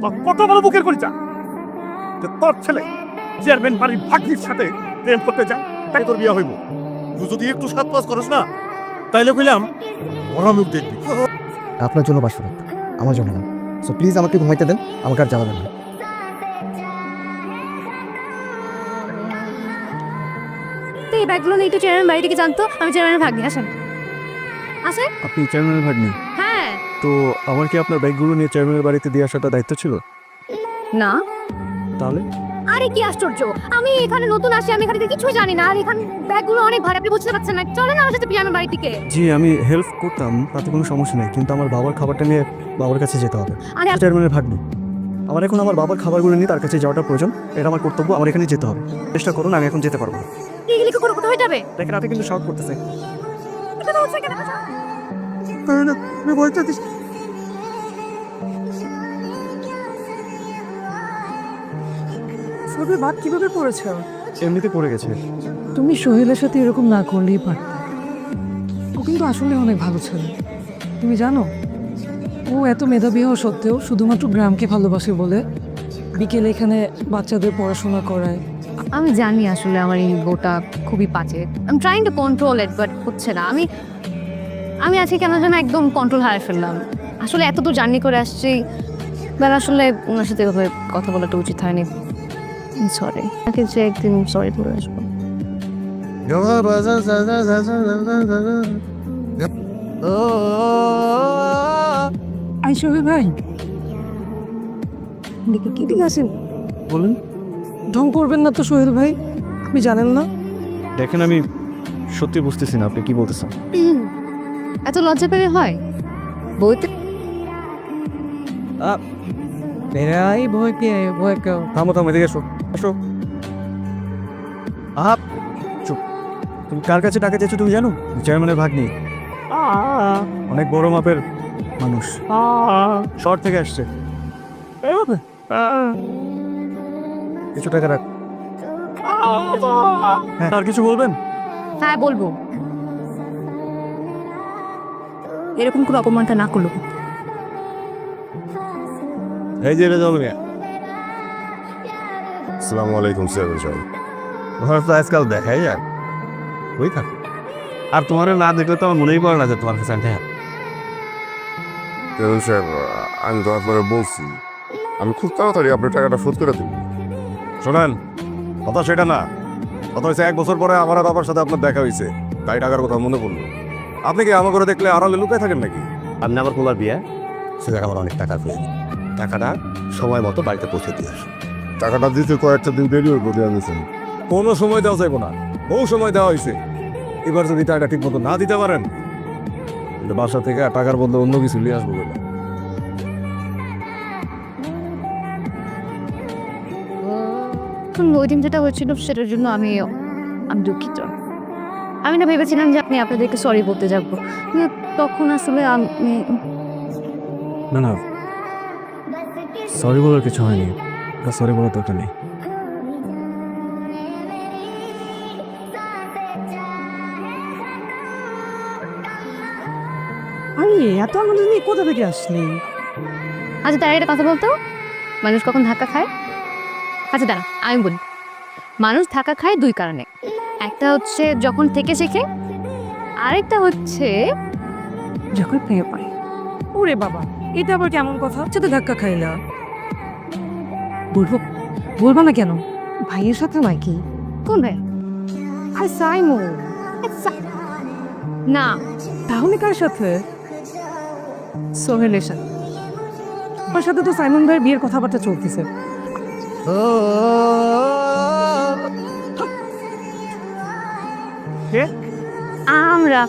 তোর কত বড় বুকের করিতা যে তোর ছেলে চেয়ারম্যান বাড়ির ভাগ্নির সাথে প্রেম করতে যায় তাই তোর বিয়ে হইব। তুই যদি একটু সাত পাস করিস না তাইলে কইলাম বড় মুখ দেখবি। আপনার জন্য পাঁচশো টাকা আমার জন্য না। সো প্লিজ আমাকে ঘুমাইতে দেন আমাকে আর জ্বালাবেন না। তো এই ব্যাগগুলো নিয়ে একটু চেয়ারম্যান বাড়ি থেকে জানতো আমি চেয়ারম্যানের ভাগ্নি আসেন। আসেন? আপনি চেয়ারম্যানের ভাগ্নি? তো আমার কি আপনার ব্যাগগুলো নিয়ে চেয়ারম্যানের বাড়িতে দিয়ে আসাটা দায়িত্ব ছিল? না। তাহলে? আরে কি আশ্চর্য। আমি এখানে নতুন আসি আমি এখানে কিছুই জানি না। আর এখানে ব্যাগগুলো অনেক ভারী আপনি বুঝতে পারছেন না। চলেন আমার সাথে পিয়ানোর বাড়ি থেকে। জি আমি হেল্প করতাম তাতে কোনো সমস্যা নেই কিন্তু আমার বাবার খাবারটা নিয়ে বাবার কাছে যেতে হবে। আরে চেয়ারম্যানের ভাগ্নি আমার এখন আমার বাবার খাবারগুলো নিয়ে তার কাছে যাওয়াটা প্রয়োজন এটা আমার কর্তব্য আমার এখানে যেতে হবে। চেষ্টা করুন আমি এখন যেতে পারব না। এগুলি কি করে কোথাও হয়ে যাবে? দেখেন আপনি কিন্তু শর্ট করতেছে। হচ্ছে কেন? আমি বলতে সবে বাদ কীভাবে পড়েছ? এমনিতে পড়ে গেছে। তুমি সোহেলের সাথে এরকম না করলেই পারতে। ও কিন্তু আসলে অনেক ভালো ছেলে। তুমি জানো ও এত মেধাবী হওয়া সত্ত্বেও শুধুমাত্র গ্রামকে ভালোবাসে বলে বিকেলে এখানে বাচ্চাদের পড়াশোনা করায়। আমি জানি আসলে আমার এই বউটা খুবই বাজে I am trying to control it but হচ্ছে না। আমি আমি আজকে কেন যেন একদম কন্ট্রোল হারিয়ে ফেললাম। আসলে এত দূর জার্নি করে আসছি বেলা আসলে ওনার সাথে এভাবে কথা বলাটা উচিত হয়নি। সরি তাকে যে একদিন সরি বলে আসব। আই সোহেল ভাই। দেখি কি ঠিক আছে বলুন। ঢং করবেন না তো সোহেল ভাই আপনি জানেন না? দেখেন আমি সত্যি বুঝতেছি না আপনি কি বলতেছেন? এত লজ্জা পেলে হয়? বইতে বেড়াই ভয় কে ভয় কেউ থামো থামো এদিকে এসো। এসো। আপ চুপ। তুমি কার কাছে টাকা চেয়েছো তুমি জানো? চেয়ারম্যানের ভাগ্নি। অনেক বড় মাপের মানুষ। শহর থেকে আসছে। কিছু টাকা রাখ। হ্যাঁ, আর কিছু বলবেন? হ্যাঁ বলব। এরকম কোনো অপমানটা না করল। এই যে রেজাল মিয়া আসসালামু আলাইকুম চেয়ারম্যান সাহেব ঘর তো আজকাল দেখাই যায়। ওই থাক। আর তোমার না দেখলে তো আমার মনেই পড়ে না যে তোমার কাছে আমি হ্যাঁ চেয়ারম্যান সাহেব আমি তো আপনারা বলছি আমি খুব তাড়াতাড়ি আপনার টাকাটা শোধ করে দেবো। শোনেন কথা সেটা না। কথা হয়েছে এক বছর পরে আমার আর বাবার সাথে আপনার দেখা হয়েছে। তাই টাকার কথা মনে পড়ল। আপনি কি আমার করে দেখলে আড়ালে লুকায় থাকেন নাকি? আপনি আমার পোলার বিয়ে? সে জায়গায় আমার অনেক টাকা পেয়ে টাকাটা সময় মতো বাড়িতে পৌঁছে দিয়ে আসুন। টাকাটা দিতে কয়েকটা দিন দেরি হইব দিয়ে দিয়েছেন কোনো সময় দেওয়া যাইব না। বহু সময় দেওয়া হয়েছে এবার যদি টাকা ঠিক মতো না দিতে পারেন বাসা থেকে টাকার বদলে অন্য কিছু নিয়ে আসব বলে। ওই দিন যেটা হয়েছিল সেটার জন্য আমি আমি দুঃখিত। আমি না ভেবেছিলাম যে আপনি আপনাদেরকে সরি বলতে যাব। তখন আসলে আমি না না। সরি বলার কিছু হয়নি। সরি বলার দরকার নেই। আরে এত আমাদের নিয়ে কোথা থেকে আসলি? আচ্ছা তার একটা কথা বলতো? মানুষ কখন ধাক্কা খায়? আচ্ছা দাঁড়া আমি বলি। মানুষ ধাক্কা খায় দুই কারণে। একটা হচ্ছে যখন থেকে শেখে আরেকটা হচ্ছে যখন ভেঙে পাই ওরে বাবা এটা আবার কেমন কথা? হচ্ছে তো ধাক্কা খাইলা বলব বলবা না কেন? ভাইয়ের সাথে নয় নাকি? কোন? ভাই আর সাইমো? না। তাহলে কার সাথে? সোহেলের সাথে। ওর সাথে তো সাইমন ভাইয়ের বিয়ের কথাবার্তা চলতেছে। আমরা।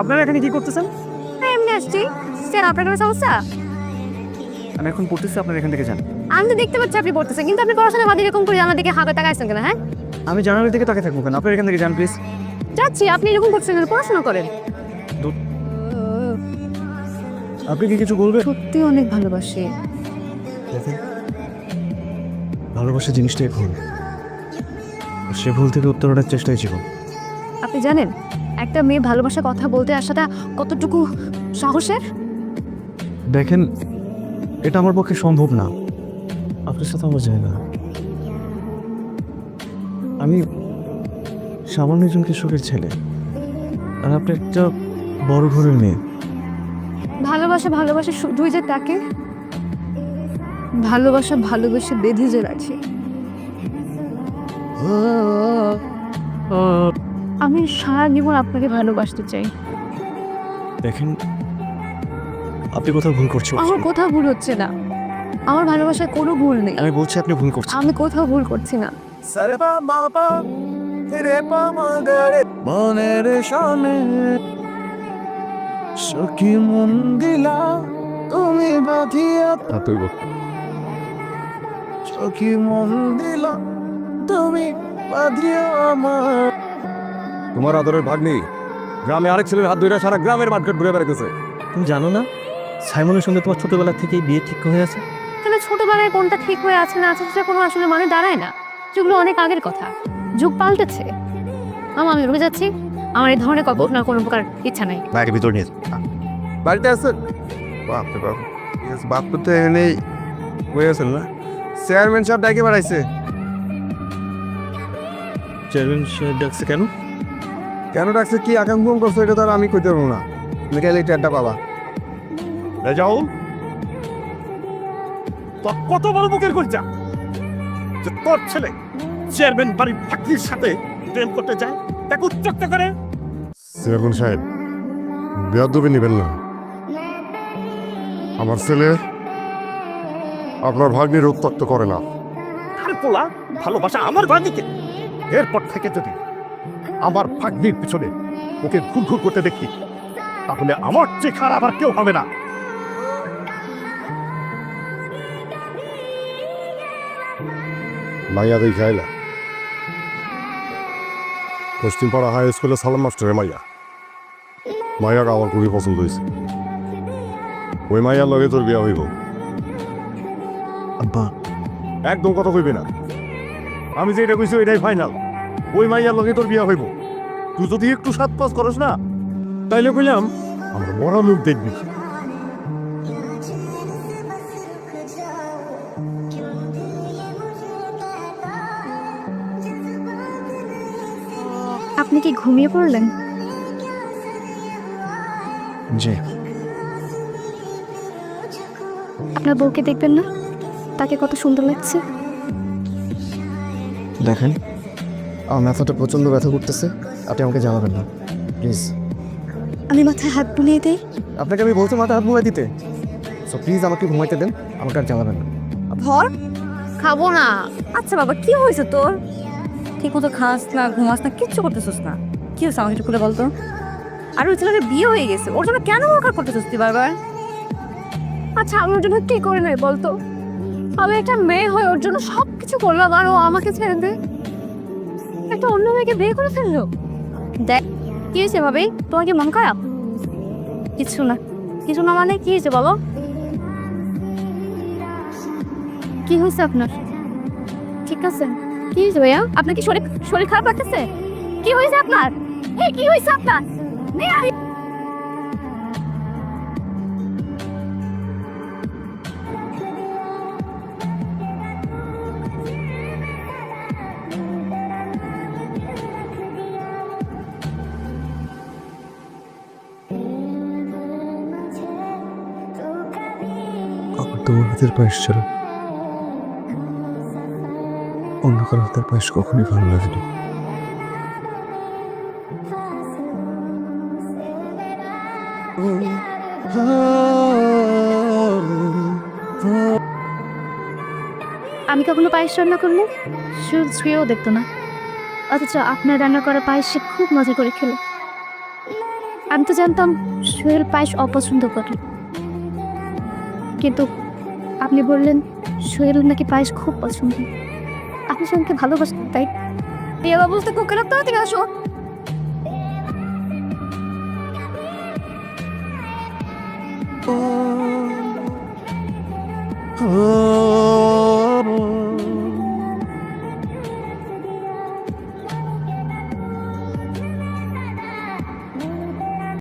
আপনারা এখানে কি করতেছেন? এমনি আসছি। স্যার আপনার কোনো সমস্যা? আমি এখন পড়তেছি আপনারা এখান থেকে যান। আমি তো দেখতে পাচ্ছি আপনি পড়তেছেন কিন্তু আপনি পড়াশোনা বাদ এরকম করে আমার দিকে হাঁকা টাকা আসছেন কেন হ্যাঁ? আমি জানালার দিকে তাকে থাকব কেন? আপনারা এখান থেকে যান প্লিজ যাচ্ছি আপনি এরকম করছেন পড়াশোনা করেন। আপনি কি কিছু বলবেন? সত্যি অনেক ভালোবাসি। ভালোবাসা জিনিসটাই ভুল। সে ভুল থেকে উত্তরণের চেষ্টাই ছিল। আপনি জানেন একটা মেয়ে ভালোবাসা কথা বলতে আসাটা কতটুকু সাহসের? দেখেন এটা আমার পক্ষে সম্ভব না। আপনার সাথে আমার যায় না। আমি সামান্য একজন কৃষকের ছেলে। আর আপনি একটা বড় ঘরের মেয়ে। ভালোবাসা ভালোবাসা শুধুই যে তাকে ভালোবাসা ভালোবেসে বেঁধে যে রাখি। আমি সারা জীবন আপনাকে ভালোবাসতে চাই। দেখেন আপনি কোথাও ভুল করছেন। আমার কোথাও ভুল হচ্ছে না। আমার ভালোবাসায় কোনো ভুল নেই। আমি বলছি আপনি ভুল করছেন। আমি কোথাও ভুল করছি না। মনের সামনে সখী মন দিলা তুমি বাঁধিয়া সখী মন দিলা। তুমি বাঁধিয়া আমার। তোমার আদরের ভাগ্নি গ্রামে আরেক ছেলের হাত ধরে সারা গ্রামের মার্কেট ঘুরে বেড়াইতেছে। তুমি জানো না সাইমনের সঙ্গে তোমার ছোটবেলা থেকেই বিয়ে ঠিক হয়ে আছে? তাহলে ছোটবেলায় কোনটা ঠিক হয়ে আছে না আছে সেটা কোনো আসলে মানে দাঁড়ায় না। যেগুলো অনেক আগের কথা। যুগ পাল্টেছে। মামা আমি রুমে যাচ্ছি। আমার এই ধরনের কল্পনার কোনো প্রকার ইচ্ছা নাই। বাইরে ভিতর নিয়ে বাড়িতে আছেন? বাপরে বাপ। বাপ তো এখানেই হয়ে আছেন না। চেয়ারম্যান সাহেব ডাকে বেড়াইছে। চেয়ারম্যান সাহেব ডাকছে কেন? কেন ডাকছে? কি আকাঙ্ক্ষা করছে? এটা তো আর আমি কইতে পারব না। তুমি গেলে টেরটা পাবা। যাও তোর কত বড় বুকের কইছা যে তোর ছেলে চেয়ারম্যান বাড়ির ভাগ্নির সাথে প্রেম করতে যায় তাকে উত্ত্যক্ত করে। চেয়ারম্যান সাহেব বেয়াদবি নেবেন না। আমার ছেলে আপনার ভাগ্নির উত্তক্ত করে না। আর পোলা ভালোবাসা আমার ভাগ্নিকে। এরপর থেকে যদি আমার ভাগ্নির পিছনে ওকে ঘুর ঘুর করতে দেখি তাহলে আমার চেয়ে খারাপ আর কেউ হবে না। মাইয়া দেই খাইলা। পশ্চিমপাড়া হাই স্কুলে সালাম মাস্টারের মাইয়া। মাইয়াকে আমার খুবই পছন্দ হয়েছে। ওই মাইয়ার লগে তোর বিয়া হইব। আব্বা। একদম কথা কইবে না। আমি যেটা কইছি এটাই ফাইনাল ওই মাইয়ার লগে তোর বিয়া হইব। তুই যদি একটু সাত পাস করস না তাইলে কইলাম আমরা মরা মুখ দেখবি। আপনি কি ঘুমিয়ে পড়লেন? জি। আপনার বউকে দেখবেন না? তাকে কত সুন্দর লাগছে। দেখেন। আমার মাথাটা প্রচণ্ড ব্যথা করতেছে। আপনি আমাকে জানাবেন না প্লিজ আমি মাথায় হাত বুলিয়ে দেই। আপনাকে আমি বলছি মাথা হাত ঘুমাই দিতে। সো প্লিজ আমাকে ঘুমাইতে দেন আমাকে আর জানাবেন না। ধর খাব না। আচ্ছা বাবা কি হয়েছে তোর? ঠিক মতো খাস না ঘুমাস না কিচ্ছু করতেছিস না। কি হয়েছে আমাকে একটু খুলে বলতো আর ওই ছেলেটা বিয়ে হয়ে গেছে। ওর জন্য কেন ওকার করতেছিস তুই বারবার? আচ্ছা আমার জন্য কি করে নাই বলতো? আমি একটা মেয়ে হয়ে ওর জন্য সব কিছু করলাম আর ও আমাকে ছেড়ে দে একটা অন্য মেয়েকে বিয়ে করে ফেলল? দেখ, কি হয়েছে ভাবি? তোমার কি মন খারাপ? কিছু না। কিছু না মানে কি হয়েছে বলো? কি হয়েছে আপনার? ঠিক আছে। কি হয়েছে ভাইয়া? আপনার কি শরীর শরীর খারাপ লাগতেছে? কি হয়েছে আপনার? কি হয়েছে আপনার? হাতের পায়েস ছাড়া অন্য কারও হাতের পায়েস কখনই ভালো লাগেনি। আমি কখনো পায়েস রান্না করলে শুধু ছুঁয়েও দেখতো না। অথচ আপনার রান্না করা পায়েস সে খুব মজা করে খেলো। আমি তো জানতাম সোহেল পায়েস অপছন্দ করে। কিন্তু আপনি বললেন সোহেল নাকি পায়েস খুব পছন্দ। আপনি সঙ্গে ভালোবাসেন তাই? এই বলতে কোকে রাখতে হবে আসো। ও